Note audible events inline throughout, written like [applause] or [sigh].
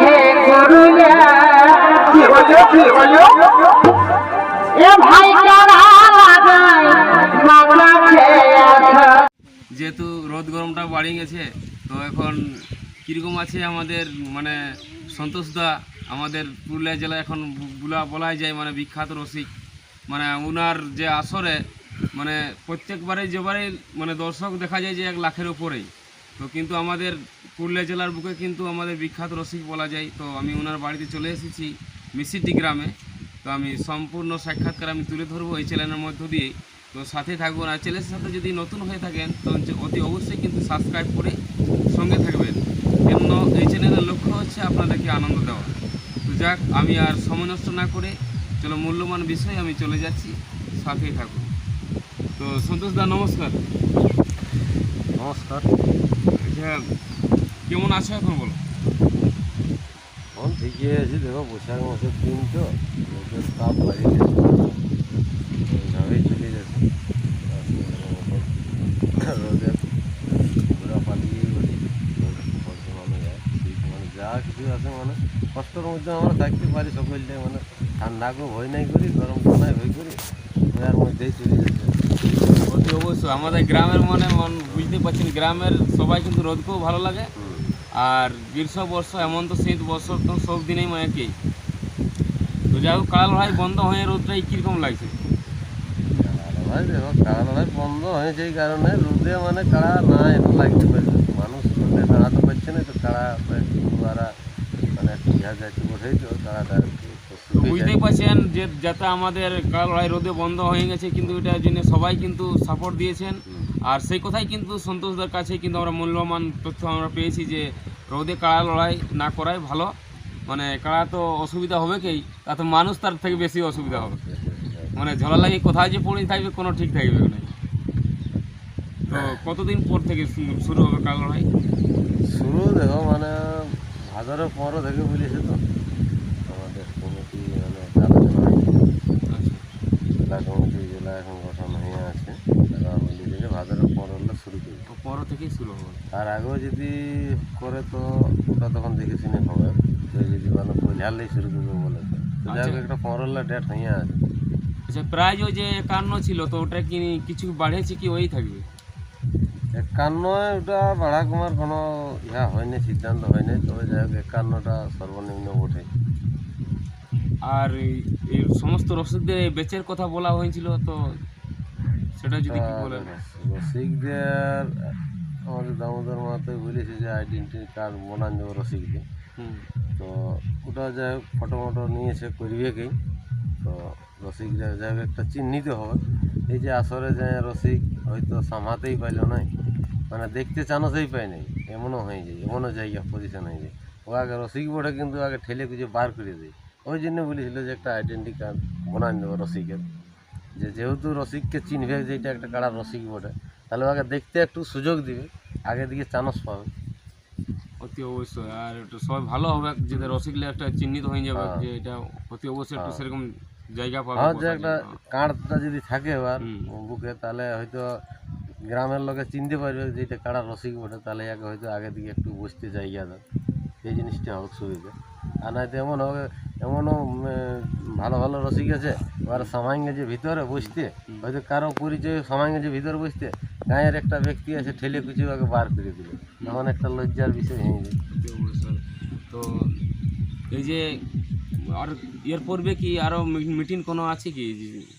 হে যেহেতু রোদ গরমটা বাড়িয়ে গেছে, তো এখন কীরকম আছে আমাদের মানে সন্তোষদা, আমাদের পুরুলিয়া জেলা এখন বুলা বলাই যায় মানে বিখ্যাত রসিক। মানে ওনার যে আসরে মানে প্রত্যেকবারে যেবারে মানে দর্শক দেখা যায় যে এক লাখের উপরেই তো কিন্তু আমাদের পুরুলিয়া জেলার বুকে কিন্তু আমাদের বিখ্যাত রসিক বলা যায়। তো আমি ওনার বাড়িতে চলে এসেছি মিসিটি গ্রামে। তো আমি সম্পূর্ণ সাক্ষাৎকার আমি তুলে ধরবো এই চ্যানেলের মধ্য দিয়ে। তো সাথে থাকব আর চ্যানেলের সাথে যদি নতুন হয়ে থাকেন তো অতি অবশ্যই কিন্তু সাবস্ক্রাইব করে সঙ্গে থাকবেন। কেন এই চ্যানেলের লক্ষ্য হচ্ছে আপনাদেরকে আনন্দ দেওয়া। তো যাক আমি আর সময় নষ্ট না করে চলো মূল্যবান বিষয় আমি চলে যাচ্ছি। সাথেই থাকুন। তো সন্তোষ দা নমস্কার। নমস্কার। আচ্ছা কেমন আছো এখন বলো? এখন ঠিকই আছি দেখো বৈশাখ মাসের দিন তো রোদের তাপ বাড়িয়ে এইভাবেই চলে যাচ্ছে রোদের ঘোরা পালিয়ে বলি বর্তমানে যায়। মানে যা কিছু আছে মানে কষ্টের মধ্যে আমরা থাকতে পারি সকলটাই মানে ঠান্ডাকেও ভয় নাই করি গরম নাই ভয় করি ওয়ার মধ্যেই চলে যাচ্ছে অতি অবশ্যই। আমাদের গ্রামের মনে মন বুঝতে পারছেন গ্রামের সবাই কিন্তু রোদকেও ভালো লাগে। আর গ্রীষ্ম বর্ষ এমন তো শীত বর্ষ তো সব দিনেই মানে তো যাই হোক কাল ভাই বন্ধ হয়ে রোদটাই কীরকম লাগছে? কাড়া কাড়া লড়াই বন্ধ হয়েছে এই কারণে রোদে মানে কাড়া না এটা লাগতে পারছে মানুষ রোদে দাঁড়াতে পারছে না তো কাড়া দ্বারা মানে ইহা যাচ্ছে বোঝাই তো কাড়াটা বুঝতেই পারছেন যে যাতে আমাদের কাল ভাই রোদে বন্ধ হয়ে গেছে কিন্তু এটার জন্য সবাই কিন্তু সাপোর্ট দিয়েছেন। আর সেই কথাই কিন্তু সন্তোষদার কাছে কিন্তু আমরা মূল্যবান তথ্য আমরা পেয়েছি যে রোদে কাড়া লড়াই না করাই ভালো। মানে কাড়া তো অসুবিধা হবে কেই তাতে মানুষ তার থেকে বেশি অসুবিধা হবে। মানে ঝোলা লাগে কোথায় যে পড়ে থাকবে কোনো ঠিক থাকবে না। তো কতদিন পর থেকে শুরু হবে কাল লড়াই? শুরু দেখো মানে ভাদরের পরও থেকে বলেছে তো। আমাদের কমিটি মানে আলোচনা আচ্ছা। জেলা এখন গঠন হয়ে আছে। তারা বলি যে ভাদরের পর হলে শুরু করবে তো পর থেকেই শুরু হবে। আর আগেও যদি করে তো ওটা তখন দেখে শুনে হবে যদি মানে পয়লালেই শুরু করবে বলে। যাই হোক আচ্ছা। একটা পনেরোলা ডেট হয়ে আছে আচ্ছা প্রায় ওই যে একান্ন ছিল তো ওটা কি কিছু বাড়েছে কি ওই থাকবে? একান্ন ওটা বাড়া কমার কোনো ইহা হয়নি সিদ্ধান্ত হয়নি। তবে যাই হোক একান্নটা সর্বনিম্ন ওঠে আর এই- সমস্ত রসিকদের এই বেচের কথা বলা হয়েছিল তো সেটা যদি কি বলে রসিকদের আমাদের দামোদর মাহাতো বলেছে যে আইডেন্টি কার্ড বানান দেবো রসিকদের হুম। তো ওটা যাই হোক ফটো মটো নিয়েছে করবেকেই তো রসিকরা যাই হোক একটা চিহ্নিত হবে। এই যে আসরে যায় রসিক হয়তো সামাতেই পাইল নাই। মানে দেখতে চানসেই পাই নাই। এমনও হয়ে যায় এমনও জায়গা পজিশন হয়ে যায়। ও আগে রসিক বোর্ডে কিন্তু আগে ঠেলে খুঁজে বার করে দেয়। ওই জন্য বলেছিল যে একটা আইডেন্টি কার্ড বানান দেবো রসিকের। যে যেহেতু রসিককে চিনবে যে এটা একটা কাড়া রসিক বটে তাহলে ওকে দেখতে একটু সুযোগ দিবে আগে দিকে চানস পাবে অতি অবশ্যই আর একটু সবাই ভালো হবে যদি রসিকলে একটা চিহ্নিত হয়ে যাবে হ্যাঁ। যে এটা অতি অবশ্যই একটু হ্যাঁ। সেরকম জায়গা পাবে হ্যাঁ যে একটা। কার্ডটা যদি থাকে এবার। বুকে তাহলে হয়তো গ্রামের লোকে চিনতে পারবে যে এটা কাড়া রসিক বটে তাহলে একে হয়তো আগে দিকে একটু বসতে জায়গা দেয় এই জিনিসটা হোক সুবিধা আর নয়তো এমন হবে এমনও ভালো ভালো রসিক আছে। এবার সামাইন গেছে ভিতরে বসতে হয়তো কারও পরিচয় সামাইন গেছে ভিতরে বসতে গাঁয়ের একটা ব্যক্তি আছে ঠেলে কুচি ওকে বার করে দিল। এমন একটা লজ্জার বিষয় হয়ে যায় তো এই যে আর এর পূর্বে কি আরও মিটিং কোনো আছে কি?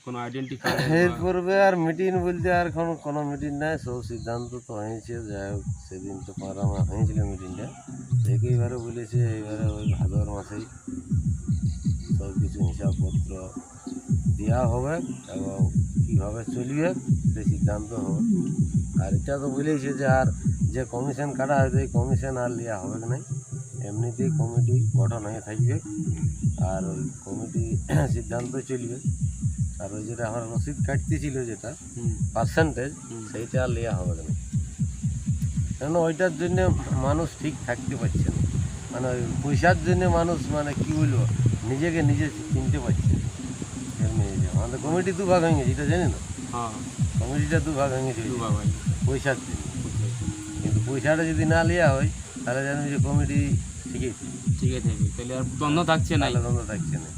কোনো আইডেন্টি [laughs] এর পূর্বে আর মিটিং বলতে আর কোনো কোনো মিটিং নাই। সব সিদ্ধান্ত তো হয়েছে যাই হোক সেদিন তো পারামা হয়েছিল মিটিংটা। একইবারে বলেছে এইবারে ওই ভাদর মাসেই। সব কিছু হিসাবপত্র দেওয়া হবে এবং কীভাবে চলবে সেই সিদ্ধান্ত হবে। আর এটা তো বলেছে যে আর যে কমিশন কাটা হয়েছে এই কমিশন আর নেওয়া হবে কি নাই এমনিতেই কমিটি গঠন হয়ে থাকবে আর ওই কমিটি [clears throat] সিদ্ধান্ত চলবে। আর ওই যেটা আমার রসিদ কাটতেছিল যেটা পার্সেন্টেজ সেইটা আর নেওয়া হবে না। কেন ওইটার জন্য মানুষ ঠিক থাকতে পারছে না। মানে ওই পয়সার জন্য মানুষ মানে কি বলব? নিজেকে নিজে চিনতে পারছে। না। এমনি এই যে আমাদের কমিটি দু ভাগ হয়ে গেছে এটা জানি না হ্যাঁ। কমিটিটা দু ভাগ হয়ে গেছে। পয়সার জন্য। কিন্তু পয়সাটা যদি না নেওয়া হয় তাহলে জানি যে কমিটি ঠিকই ছিল ঠিক আছে তাহলে আর দ্বন্দ্ব থাকছে না দ্বন্দ্ব থাকছে না।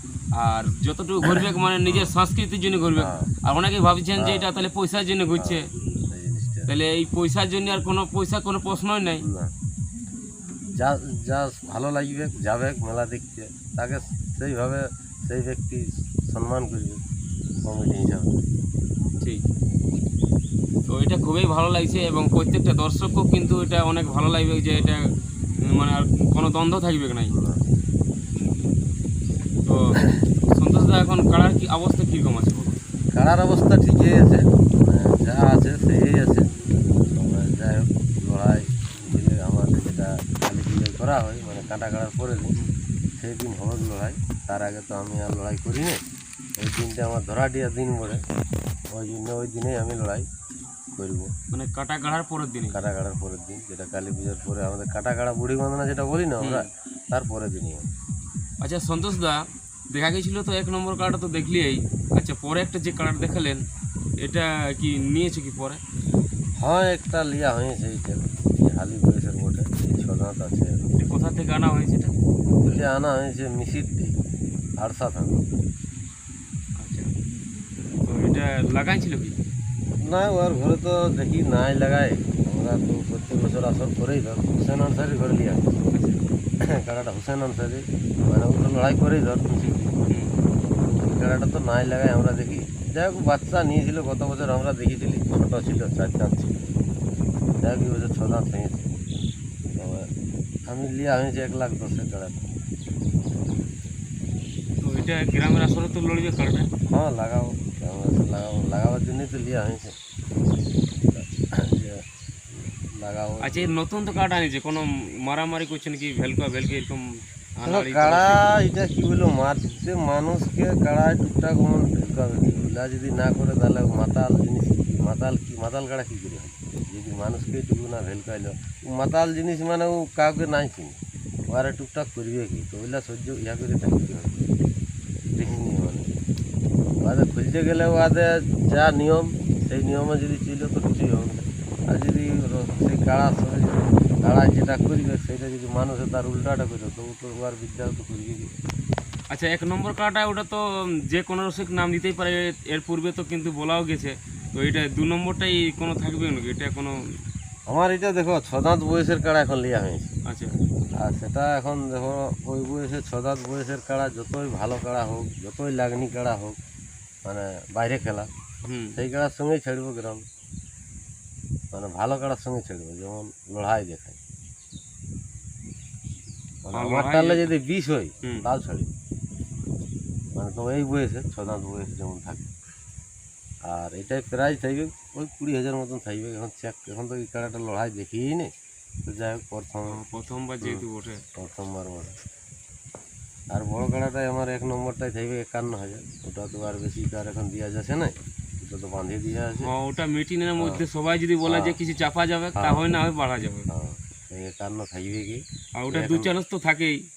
আর যতটুকু ঘুরবে মানে নিজের সংস্কৃতির জন্য ঘুরবে হ্যাঁ। আর অনেকে ভাবছেন যে এটা তাহলে পয়সার জন্য ঘুরছে তাহলে এই পয়সার জন্য আর কোনো পয়সা কোনো প্রশ্নই নেই। যা যা ভালো লাগবে যাবে মেলা দেখতে। তাকে সেইভাবে সেই ব্যক্তি সম্মান করবে কমিটি হিসাবে। ঠিক। তো এটা খুবই ভালো লাগছে এবং প্রত্যেকটা দর্শকও কিন্তু এটা অনেক ভালো লাগবে যে এটা মানে আর কোনো দ্বন্দ্ব থাকবে নাই? তো সন্তোষ দা এখন কাড়ার কি অবস্থা কীরকম আছে? কাড়ার অবস্থা ঠিকই আছে। যা আছে সেই আছে। যাই হোক লড়াই আমাদের যেটা করা হয় মানে কাটা কাটার পরে সেই দিন হবে লড়াই তার আগে তো আমি আর লড়াই করি না ওই দিনটা আমার ধরাটিয়া দিন বলে। ওই জন্য ওই দিনেই আমি লড়াই করব। মানে কাটা কাড়ার পরের দিন কাটা কাটার পরের দিন যেটা কালী পুজোর পরে আমাদের কাটা কাটা বুড়ি বন্দনা যেটা বলি না আমরা তার পরের দিনই। আচ্ছা সন্তোষ দা দেখা গেছিল তো এক নম্বর কার্ডটা তো দেখলিই। আচ্ছা পরে একটা যে কার্ড দেখালেন এটা কি নিয়েছে কি পরে? হ্যাঁ একটা লিয়া হয়েছে এইটা এই হালি বয়সের বটে ছদাঁত আছে। কোথা থেকে আনা হয়েছে এটা? এটা আনা হয়েছে মিশির দিক আড়সা থানা তো এটা লাগাইছিল কি না ওর ঘরে তো দেখি নাই লাগাই আমরা তো প্রত্যেক বছর আসর করেই ধর হুসেন আনসারি ঘরে লিয়া কাড়াটা হুসেন আনসারি মানে তো লড়াই করেই ধর মিশির কাড়াটা তো নাই লাগাই আমরা দেখি যাই হোক বাচ্চা নিয়েছিল গত বছর আমরা দেখেছিলি ছোট ছিল চার দাঁত ছিল যাই হোক এই বছর ছ দাঁত হয়েছে তবে আমি লিয়া হয়েছে এক লাখ দশের কাড়াটা এটা গ্রামের আসরে তো লড়বে কার্ডটা হ্যাঁ লাগাবো। আমরা তো লাগাবো লাগাবার জন্যই তো লিয়া হয়েছে। যে লাগাবো। আচ্ছা এই নতুন তো কার্ড আনিছে কোনো মারামারি করছে নাকি? ভেলকা ভেলকে এরকম আনাড়ি কাড়া এটা কি বলব মারতে মানুষকে কাড়ায় টুকটাক মন ঢুকাবে কি ওগুলা যদি না করে তাহলে মাতাল জিনিস কি? মাতাল কি? মাতাল কাড়া কি করে? হয়? যদি মানুষকে টুকু না ভেলকাইলো মাতাল জিনিস মানে ও কাউকে নাই চিনি। ওরা টুকটাক করবে কি? তো ওগুলা সহ্য ইয়া করে থাকতে হবে দেখিনি মানে ওদের খুলতে গেলে ওদের যা নিয়ম সেই নিয়মে যদি ছিল তো কিছুই হবে আর যদি সেই কাড়া কাড়া যেটা করবে সেটা যদি মানুষে তার উল্টাটা করে তো আর বিদ্যা তো করবে আচ্ছা এক নম্বর কার্ডটা ওটা তো যে কোনো রসিক নাম দিতেই পারে এর পূর্বে তো কিন্তু বলাও গেছে। তো এটা দু নম্বরটাই কোনো থাকবে নাকি? এটা কোনো আমার এটা দেখো ছদাঁত বয়সের কাড়া এখন লিয়া হয়েছে। আচ্ছা। আর সেটা এখন দেখো ওই বয়সে ছদাঁত বয়সের কাড়া যতই ভালো কাড়া হোক যতই লাগনি কাড়া হোক মানে বাইরে খেলা সেই কাড়ার সঙ্গেই ছাড়বো গ্রাম। মানে ভালো কাড়ার সঙ্গে ছাড়বো যেমন লড়াই দেখায়। মানে আর আমার টালে যদি বিষ হয় তাও ছাড়ি। মানে তো এই বয়সে ছদাঁত বয়স যেমন থাকে। আর এটাই প্রাইস থাকবে ওই কুড়ি হাজার মতন থাকবে এখন চেক এখন তো এই কাড়াটা লড়াই দেখিই নেই যাই হোক প্রথম প্রথমবার যেহেতু ওঠে। প্রথমবার বড় আর বড় কাড়াটাই আমার এক নম্বরটাই থাকবে একান্ন হাজার। ওটা তো আর বেশি কার এখন দেওয়া যাচ্ছে না। ওটা তো বাঁধিয়ে দেওয়া আছে। হ্যাঁ, ওটা মিটিংয়ের মধ্যে সবাই যদি বলে যে কিছু চাপা যাবে তা হয় না হয় বাড়া যাবে। হ্যাঁ একান্ন থাকবে কি? আর ওটা দু চানস তো থাকেই।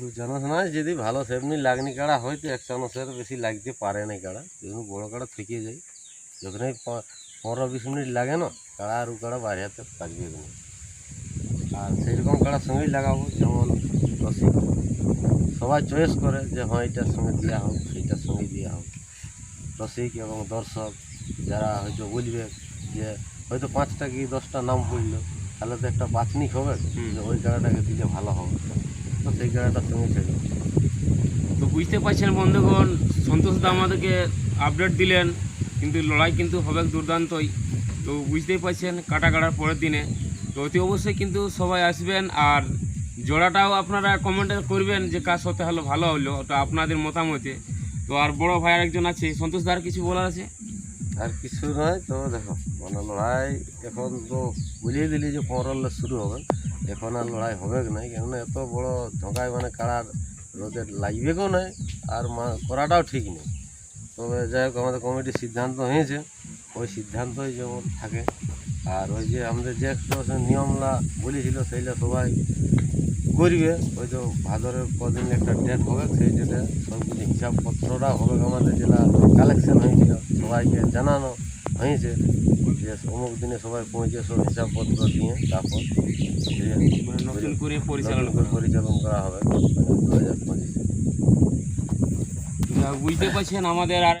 দু চানস নয় যদি ভালো সেমনি লাগনি কাড়া হয় তো এক চানসের বেশি লাগতে পারে না কাড়া। বড় কাড়া থেকে যায়। যখনই প- পনেরো বিশ মিনিট লাগে না কাড়া আর ও কাড়া বাড়িয়াতে পারবে না আর সেইরকম কাড়ার সঙ্গেই লাগাবো যেমন রসিক। সবাই চয়েস করে যে হ্যাঁ এটার সঙ্গে দেওয়া হোক সেইটার সঙ্গে দেওয়া হোক। রসিক এবং দর্শক যারা হয়তো বলবে যে হয়তো পাঁচটা কি দশটা নাম পড়ল তাহলে তো একটা বাছনিক হবে। যে ওই কাড়াটাকে দিলে ভালো হবে। তো সেই কাড়াটার সঙ্গে ছেড়ে তো বুঝতে পারছেন বন্ধুগণ সন্তোষ দা আমাদেরকে আপডেট দিলেন কিন্তু লড়াই কিন্তু হবে দুর্দান্তই। তো বুঝতেই পারছেন কাটা কাটার পরের দিনে। তো অতি অবশ্যই কিন্তু সবাই আসবেন আর জোড়াটাও আপনারা কমেন্টে করবেন যে কার সাথে হলো ভালো হলো, ওটা আপনাদের মতামতে। তো আর বড় ভাই একজন আছে, সন্তোষ দার কিছু বলার আছে? আর কিছু নয়, তো দেখো মানে লড়াই এখন তো বুঝিয়ে দিলি যে পনেরো শুরু হবে। এখন আর লড়াই হবে কি নাই, কেননা এত বড় ঢোকায় মানে কাড়ার রোদে লাগবেও নাই আর করাটাও ঠিক নেই। তবে যাই হোক, আমাদের কমিটির সিদ্ধান্ত হয়েছে। ওই সিদ্ধান্তই যেমন থাকে। আর ওই যে আমাদের যে নিয়মলা বলেছিল সেইটা সবাই করবে। ওই তো ভাদরের কদিন একটা ডেট হবে সেই ডেটে সব কিছু হিসাবপত্রটা হবে আমাদের যেটা কালেকশন হয়েছিল। সবাইকে জানানো হয়েছে যে অমুক দিনে সবাই পৌঁছে সব হিসাবপত্র দিয়ে তারপর যে মানে নতুন করে পরিচালনা করা পরিচালনা হবে। দু হাজার পঁচিশে বুঝতে পারছেন আমাদের আর